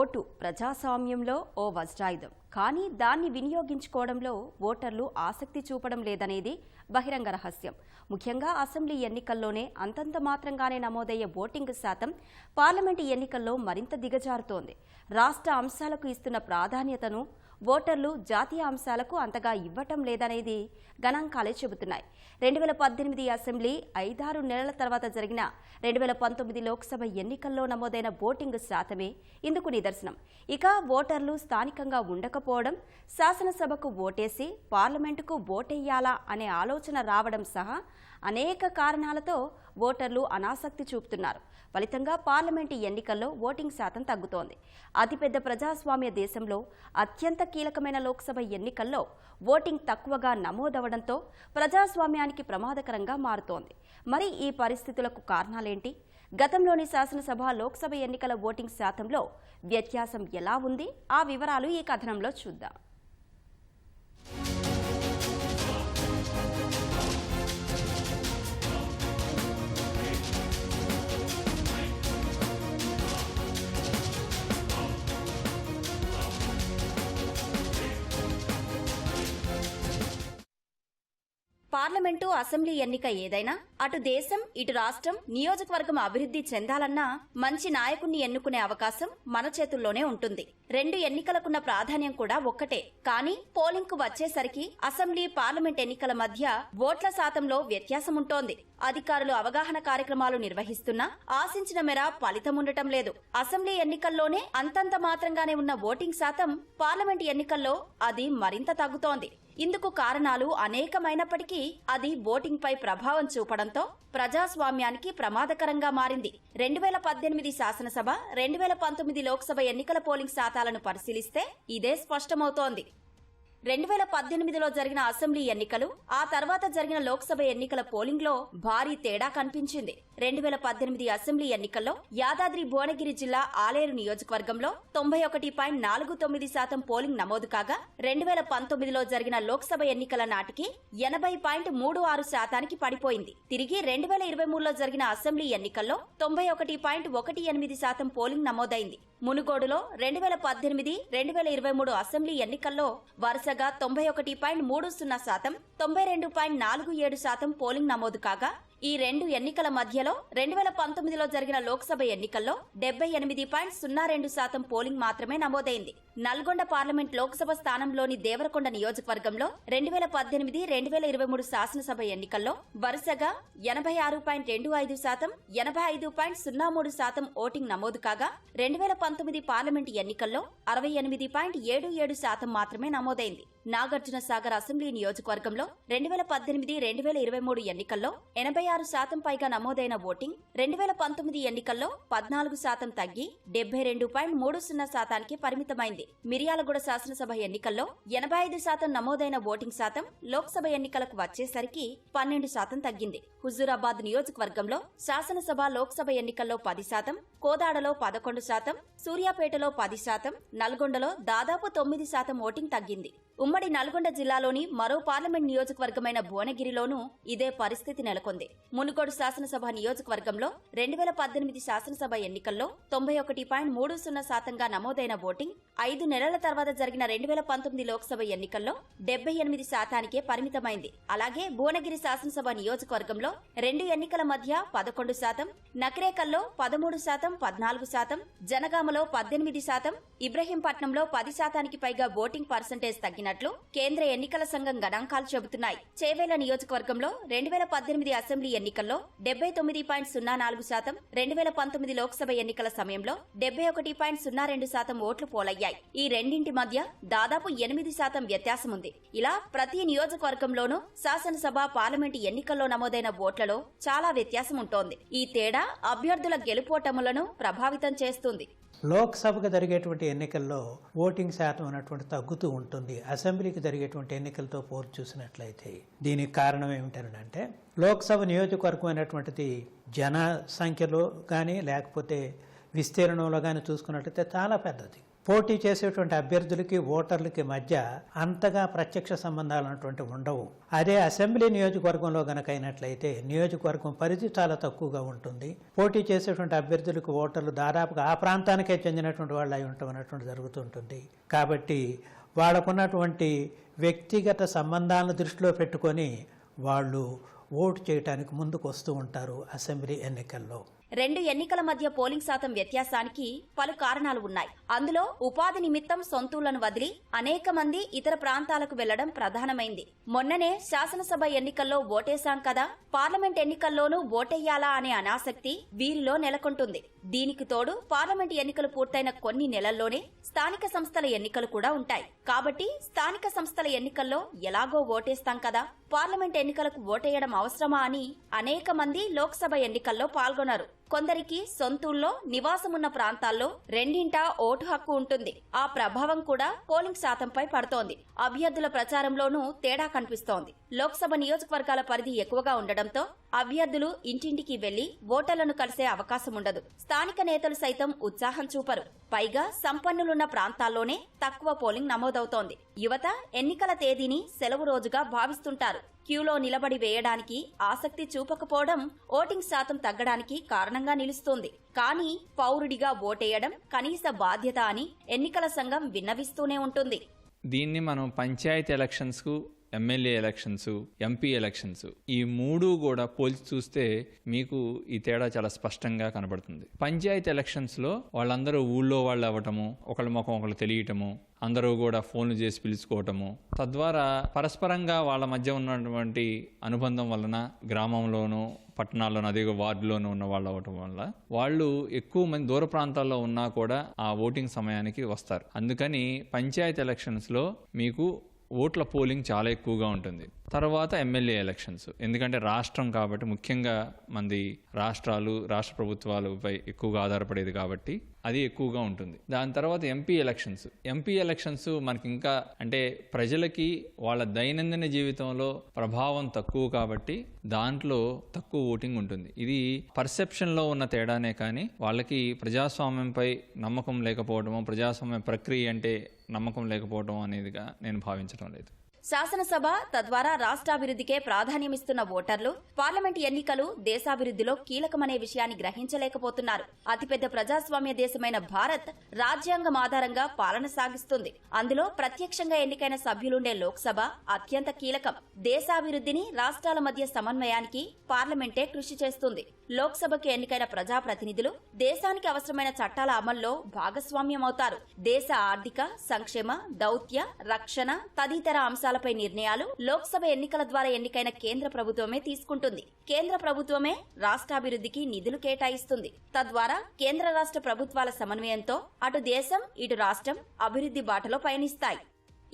Vote ప్రజాస్వామ్యంలో ఓ వజ్రాయుధం. కానీ దాన్ని వినియోగించుకోవడంలో ఓటర్లు ఆసక్తి చూపడం లేదనేది బహిరంగ రహస్యం. ముఖ్యంగా అసెంబ్లీ ఎన్నికల్లోనే అంతంత మాత్రంగానే నమోదయ్యే ఓటింగ్ శాతం పార్లమెంటు ఎన్నికల్లో మరింత దిగజారుతోంది. రాష్ట్ర అంశాలకు ఇస్తున్న ప్రాధాన్యతను ఓటర్లు జాతీయ అంశాలకు అంతగా ఇవ్వటం లేదనేది గణాంకాలే చెబుతున్నాయి. రెండు వేల పద్దెనిమిది అసెంబ్లీ ఐదారు నెలల తర్వాత జరిగిన రెండు వేల పంతొమ్మిది లోక్సభ ఎన్నికల్లో నమోదైన ఓటింగ్ శాతమే ఇందుకు నిదర్శనం. ఇక ఓటర్లు స్థానికంగా ఉండకపోవడం శాసనసభకు ఓటేసి పార్లమెంటుకు ఓటెయ్యాలా అనే ఆలోచన రావడం సహా అనేక కారణాలతో ఓటర్లు అనాసక్తి చూపుతున్నారు. ఫలితంగా పార్లమెంటు ఎన్నికల్లో ఓటింగ్ శాతం తగ్గుతోంది. అతిపెద్ద ప్రజాస్వామ్య దేశంలో అత్యంత కీలకమైన లోక్సభ ఎన్నికల్లో ఓటింగ్ తక్కువగా నమోదవడంతో ప్రజాస్వామ్యానికి ప్రమాదకరంగా మారుతోంది. మరి ఈ పరిస్థితులకు కారణాలేంటి? గతంలోని శాసనసభ లోక్సభ ఎన్నికల ఓటింగ్ శాతంలో వ్యత్యాసం ఎలా ఉంది? ఆ వివరాలు ఈ కథనంలో చూద్దాం. పార్లమెంటు అసెంబ్లీ ఎన్నిక ఏదైనా అటు దేశం ఇటు రాష్ట్రం నియోజకవర్గం అభివృద్ధి చెందాలన్నా మంచి నాయకుణ్ణి ఎన్నుకునే అవకాశం మన చేతుల్లోనే ఉంటుంది. రెండు ఎన్నికలకున్న ప్రాధాన్యం కూడా ఒక్కటే. కానీ పోలింగ్కు వచ్చేసరికి అసెంబ్లీ పార్లమెంట్ ఎన్నికల మధ్య ఓట్ల శాతంలో వ్యత్యాసం ఉంటోంది అధికారులు అవగాహన కార్యక్రమాలు నిర్వహిస్తున్నా ఆశించిన మేర ఫలితం ఉండటం లేదు. అసెంబ్లీ ఎన్నికల్లోనే అంతంత మాత్రంగానే ఉన్న ఓటింగ్ శాతం పార్లమెంట్ ఎన్నికల్లో అది మరింత తగ్గుతోంది. ఇందుకు కారణాలు అనేకమైనప్పటికీ అది ఓటింగ్ పై ప్రభావం చూపడంతో ప్రజాస్వామ్యానికి ప్రమాదకరంగా మారింది. రెండు వేల పద్దెనిమిది శాసనసభ రెండు వేల పంతొమ్మిది లోక్సభ ఎన్నికల పోలింగ్ శాతాలను పరిశీలిస్తే ఇదే స్పష్టమవుతోంది. రెండు వేల పద్దెనిమిదిలో జరిగిన అసెంబ్లీ ఎన్నికలు ఆ తర్వాత జరిగిన లోక్సభ ఎన్నికల పోలింగ్లో భారీ తేడా కనిపించింది. రెండు వేల పద్దెనిమిది అసెంబ్లీ ఎన్నికల్లో యాదాద్రి భువనగిరి జిల్లా ఆలేరు నియోజకవర్గంలో తొంభై ఒకటి పాయింట్ నాలుగు తొమ్మిది శాతం పోలింగ్ నమోదు కాగా రెండు వేల పంతొమ్మిదిలో జరిగిన లోక్సభ ఎన్నికల నాటికి ఎనభై పాయింట్ మూడు ఆరు శాతానికి పడిపోయింది. తిరిగి రెండు వేల ఇరవై మూడులో జరిగిన అసెంబ్లీ ఎన్నికల్లో తొంభై ఒకటి పాయింట్ ఒకటి ఎనిమిది శాతం పోలింగ్ నమోదైంది. మునుగోడులో రెండు వేల పద్దెనిమిది రెండు వేల ఇరవై మూడు అసెంబ్లీ ఎన్నికల్లో వరుసగా తొంభై ఒకటి పాయింట్ మూడు సున్నా శాతం తొంభై రెండు పాయింట్ నాలుగు ఏడు శాతం పోలింగ్ నమోదు కాగా ఈ రెండు ఎన్నికల మధ్యలో రెండు వేల పంతొమ్మిదిలో జరిగిన లోక్సభ ఎన్నికల్లో డెబ్బై ఎనిమిది పాయింట్ సున్నా రెండు శాతం పోలింగ్ మాత్రమే నమోదైంది. నల్గొండ పార్లమెంట్ లోక్సభ స్థానంలోని దేవరకొండ నియోజకవర్గంలో రెండు వేల పద్దెనిమిది రెండు వేల ఇరవై మూడు శాసనసభ ఎన్నికల్లో వరుసగా ఎనభై ఆరు పాయింట్ రెండు ఐదు శాతం ఎనభై ఐదు పాయింట్ సున్నా మూడు శాతం ఓటింగ్ నమోదు కాగా రెండు వేల పంతొమ్మిది పార్లమెంట్ ఎన్నికల్లో అరవై ఎనిమిది పాయింట్ ఏడు ఏడు శాతం మాత్రమే నమోదైంది. నాగార్జున సాగర్ అసెంబ్లీ నియోజకవర్గంలో రెండు వేల పద్దెనిమిది రెండు వేల ఇరవై మూడు ఎన్నికల్లో ఎనభై ఆరు శాతం పైగా నమోదైన ఓటింగ్ రెండు వేల పంతొమ్మిది ఎన్నికల్లో పద్నాలుగు శాతం తగ్గి డెబ్బై రెండు పాయింట్ మూడు సున్నా శాతానికి పరిమితమైంది. మిర్యాలగూడ శాసనసభ ఎన్నికల్లో ఎనభై ఐదు శాతం నమోదైన ఓటింగ్ శాతం లోక్సభ ఎన్నికలకు వచ్చేసరికి పన్నెండు శాతం తగ్గింది. హుజూరాబాద్ నియోజకవర్గంలో శాసనసభ లోక్సభ ఎన్నికల్లో పది శాతం కోదాడలో పదకొండు శాతం సూర్యాపేటలో పది శాతం నల్గొండలో దాదాపు తొమ్మిది శాతం ఓటింగ్ తగ్గింది. ఉమ్మడి నల్గొండ జిల్లాలోని మరో పార్లమెంట్ నియోజకవర్గమైన భువనగిరిలోనూ ఇదే పరిస్థితి నెలకొంది. మునుగోడు శాసనసభ నియోజకవర్గంలో రెండు వేల పద్దెనిమిది శాసనసభ ఎన్నికల్లో తొంభై ఒకటి పాయింట్ మూడు సున్నా శాతంగా నమోదైన ఓటింగ్ ఐదు నెలల తర్వాత జరిగిన రెండు వేల పంతొమ్మిది లోక్సభ ఎన్నికల్లో డెబ్బై ఎనిమిది శాతానికే పరిమితమైంది. అలాగే భువనగిరి శాసనసభ నియోజకవర్గంలో రెండు ఎన్నికల మధ్య పదకొండు శాతం నకిరేకల్లో పదమూడు శాతం పద్నాలుగు శాతం జనగామలో పద్దెనిమిది శాతం ఇబ్రహీంపట్నంలో పది శాతానికి పైగా ఓటింగ్ పర్సంటేజ్ తగ్గినట్లు కేంద్ర ఎన్నికల సంఘం గణాంకాలు చెబుతున్నాయి. చేవేల నియోజకవర్గంలో రెండు వేల పద్దెనిమిది అసెంబ్లీ ఎన్నికల్లో డెబ్బై తొమ్మిది పాయింట్ సున్నా నాలుగు శాతం రెండు వేల పంతొమ్మిది లోక్సభ ఎన్నికల సమయంలో డెబ్బై ఒకటి పాయింట్ సున్నా రెండు శాతం ఓట్లు పోలయ్యాయి. ఈ రెండింటి మధ్య దాదాపు ఎనిమిది శాతం వ్యత్యాసం ఉంది ఇలా ప్రతి నియోజకవర్గంలోనూ శాసనసభ పార్లమెంటు ఎన్నికల్లో నమోదైన ఓట్లలో చాలా వ్యత్యాసం ఉంటోంది ఈ తేడా అభ్యర్థుల గెలుపోటములను ప్రభావితం చేస్తుంది. లోక్సభకు జరిగేటువంటి ఎన్నికల్లో ఓటింగ్ శాతం అన్నటువంటి తగ్గుతూ ఉంటుంది. అసెంబ్లీకి జరిగేటువంటి ఎన్నికలతో పోల్చి చూసినట్లయితే దీనికి కారణం ఏమిటంటే లోక్సభ నియోజకవర్గం అనేటువంటిది జన సంఖ్యలో కానీ లేకపోతే విస్తీర్ణంలో కానీ చూసుకున్నట్లయితే చాలా పెద్దది. పోటీ చేసేటువంటి అభ్యర్థులకి ఓటర్లకి మధ్య అంతగా ప్రత్యక్ష సంబంధాలు అన్నటువంటి ఉండవు. అదే అసెంబ్లీ నియోజకవర్గంలో గనక అయినట్లయితే నియోజకవర్గం పరిధి చాలా తక్కువగా ఉంటుంది. పోటీ చేసేటువంటి అభ్యర్థులకు ఓటర్లు దాదాపుగా ఆ ప్రాంతానికే చెందినటువంటి వాళ్ళు అయి ఉండటం అనేటువంటి జరుగుతుంటుంది. కాబట్టి వాళ్ళకున్నటువంటి వ్యక్తిగత సంబంధాలను దృష్టిలో పెట్టుకొని వాళ్ళు ఓటు చేయటానికి ముందుకు వస్తూ ఉంటారు అసెంబ్లీ ఎన్నికల్లో. రెండు ఎన్నికల మధ్య పోలింగ్ శాతం వ్యత్యాసానికి పలు కారణాలు ఉన్నాయి. అందులో ఉపాధి నిమిత్తం సొంతూళ్ళను వదిలి అనేక మంది ఇతర ప్రాంతాలకు వెళ్ళడం ప్రధానమైంది. మొన్ననే శాసనసభ ఎన్నికల్లో ఓటేశాం కదా పార్లమెంట్ ఎన్నికల్లోనూ ఓటెయ్యాలా అనే అనాసక్తి వీరిలో నెలకొంటుంది. దీనికి తోడు పార్లమెంట్ ఎన్నికలు పూర్తయిన కొన్ని నెలల్లోనే స్థానిక సంస్థల ఎన్నికలు కూడా ఉంటాయి. కాబట్టి స్థానిక సంస్థల ఎన్నికల్లో ఎలాగో ఓటేస్తాం కదా పార్లమెంట్ ఎన్నికలకు ఓటేయడం అవసరమా అని అనేక మంది లోక్సభ ఎన్నికల్లో పాల్గొన్నారు. కొందరికి సొంతూల్లో నివాసమున్న ప్రాంతాల్లో రెండింటా ఓటు హక్కు ఉంటుంది. ఆ ప్రభావం కూడా పోలింగ్ శాతంపై పడుతోంది. అభ్యర్థుల ప్రచారంలోనూ తేడా కనిపిస్తోంది. లోక్సభ నియోజకవర్గాల పరిధి ఎక్కువగా ఉండడంతో అభ్యర్థులు ఇంటింటికి వెళ్ళి ఓటర్లను కలిసే అవకాశం ఉండదు. స్థానిక నేతలు సైతం ఉత్సాహం చూపరు. పైగా సంపన్నులున్న ప్రాంతాల్లోనే తక్కువ పోలింగ్ నమోదవుతోంది. యువత ఎన్నికల తేదీని సెలవు రోజుగా భావిస్తుంటారు. క్యూలో నిలబడి వేయడానికి ఆసక్తి చూపకపోవడం ఓటింగ్ శాతం తగ్గడానికి కారణంగా నిలుస్తోంది. కానీ పౌరుడిగా ఓటేయడం కనీస బాధ్యత అని ఎన్నికల సంఘం విన్నవిస్తూనే ఉంటుంది. దీన్ని మనం పంచాయతీ ఎలక్షన్స్కు ఎమ్మెల్యే ఎలక్షన్స్ ఎంపీ ఎలక్షన్స్ ఈ మూడు కూడా పోల్చి చూస్తే మీకు ఈ తేడా చాలా స్పష్టంగా కనబడుతుంది. పంచాయతీ ఎలక్షన్స్లో వాళ్ళందరూ ఊళ్ళో వాళ్ళు అవ్వటము ఒకళ్ళ ముఖం ఒకళ్ళు తెలియటము అందరూ కూడా ఫోన్లు చేసి పిలుచుకోవటము. తద్వారా పరస్పరంగా వాళ్ళ మధ్య ఉన్నటువంటి అనుబంధం వలన గ్రామంలోనూ పట్టణాల్లోనూ అదే వార్డులోనూ ఉన్న వాళ్ళు అవ్వటం వల్ల వాళ్ళు ఎక్కువ మంది దూర ప్రాంతాల్లో ఉన్నా కూడా ఆ ఓటింగ్ సమయానికి వస్తారు. అందుకని పంచాయతీ ఎలక్షన్స్లో మీకు ఓట్ల పోలింగ్ చాలా ఎక్కువగా ఉంటుంది. తర్వాత ఎమ్మెల్యే ఎలక్షన్స్. ఎందుకంటే రాష్ట్రం కాబట్టి ముఖ్యంగా మంది రాష్ట్రాలు రాష్ట్ర ప్రభుత్వాలపై ఎక్కువగా ఆధారపడేది కాబట్టి అది ఎక్కువగా ఉంటుంది. దాని తర్వాత ఎంపీ ఎలక్షన్స్. ఎంపీ ఎలక్షన్స్ మనకి ఇంకా అంటే ప్రజలకి వాళ్ళ దైనందిన జీవితంలో ప్రభావం తక్కువ కాబట్టి దాంట్లో తక్కువ ఓటింగ్ ఉంటుంది. ఇది పర్సెప్షన్లో ఉన్న తేడానే కానీ వాళ్ళకి ప్రజాస్వామ్యంపై నమ్మకం లేకపోవడము ప్రజాస్వామ్య ప్రక్రియ అంటే నమ్మకం లేకపోవడం అనేదిగా నేను భావించడం లేదు. శాసనసభ తద్వారా రాష్ట్రాభివృద్ధికే ప్రాధాన్యమిస్తున్న ఓటర్లు పార్లమెంట్ ఎన్నికలు దేశాభివృద్ధిలో కీలకమనే విషయాన్ని గ్రహించలేకపోతున్నారు. అతిపెద్ద ప్రజాస్వామ్య దేశమైన భారత్ రాజ్యాంగం ఆధారంగా పాలన సాగిస్తుంది. అందులో ప్రత్యక్షంగా ఎన్నికైన సభ్యులుండే లోక్సభ అత్యంత కీలకం. దేశాభివృద్ధిని రాష్ట్రాల మధ్య సమన్వయానికి పార్లమెంటే కృషి చేస్తుంది. లోక్సభకు ఎన్నికైన ప్రజాప్రతినిధులు దేశానికి అవసరమైన చట్టాల అమల్లో భాగస్వామ్యమవుతారు. దేశ ఆర్థిక సంక్షేమ దౌత్య రక్షణ తదితర అంశాలు అంశాలపై నిర్ణయాలు లోక్సభ ఎన్నికల ద్వారా ఎన్నికైన కేంద్ర ప్రభుత్వమే తీసుకుంటుంది. కేంద్ర ప్రభుత్వమే రాష్ట్రాభివృద్ధికి నిధులు కేటాయిస్తుంది. తద్వారా కేంద్ర రాష్ట్ర ప్రభుత్వాల సమన్వయంతో అటు దేశం ఇటు రాష్ట్రం అభివృద్ధి బాటలో పయనిస్తాయి.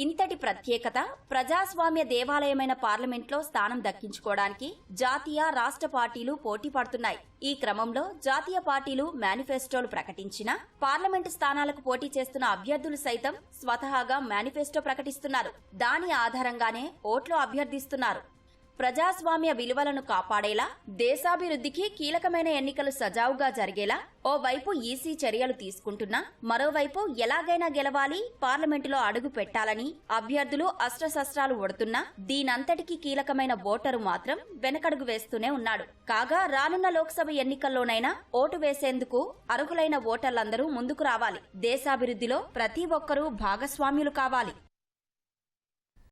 ఇంతటి ప్రత్యేకత ప్రజాస్వామ్య దేవాలయమైన పార్లమెంట్లో స్థానం దక్కించుకోవడానికి జాతీయ రాష్ట్ర పార్టీలు పోటీ పడుతున్నాయి. ఈ క్రమంలో జాతీయ పార్టీలు మేనిఫెస్టోలు ప్రకటించినా పార్లమెంటు స్థానాలకు పోటీ చేస్తున్న అభ్యర్థులు సైతం స్వతహాగా మేనిఫెస్టో ప్రకటిస్తున్నారు. దాని ఆధారంగానే ఓట్లు అభ్యర్థిస్తున్నారు. ప్రజాస్వామ్య విలువలను కాపాడేలా దేశాభివృద్ధికి కీలకమైన ఎన్నికలు సజావుగా జరిగేలా ఓవైపు ఈసీ చర్యలు తీసుకుంటున్నా మరోవైపు ఎలాగైనా గెలవాలి పార్లమెంటులో అడుగు పెట్టాలని అభ్యర్థులు అస్త్రశస్త్రాలు ఒడుతున్నా దీనంతటికీ కీలకమైన ఓటరు మాత్రం వెనకడుగు వేస్తూనే ఉన్నాడు. కాగా రానున్న లోక్సభ ఎన్నికల్లోనైనా ఓటు వేసేందుకు అర్హులైన ఓటర్లందరూ ముందుకు రావాలి. దేశాభివృద్ధిలో ప్రతి ఒక్కరూ భాగస్వామ్యులు కావాలి.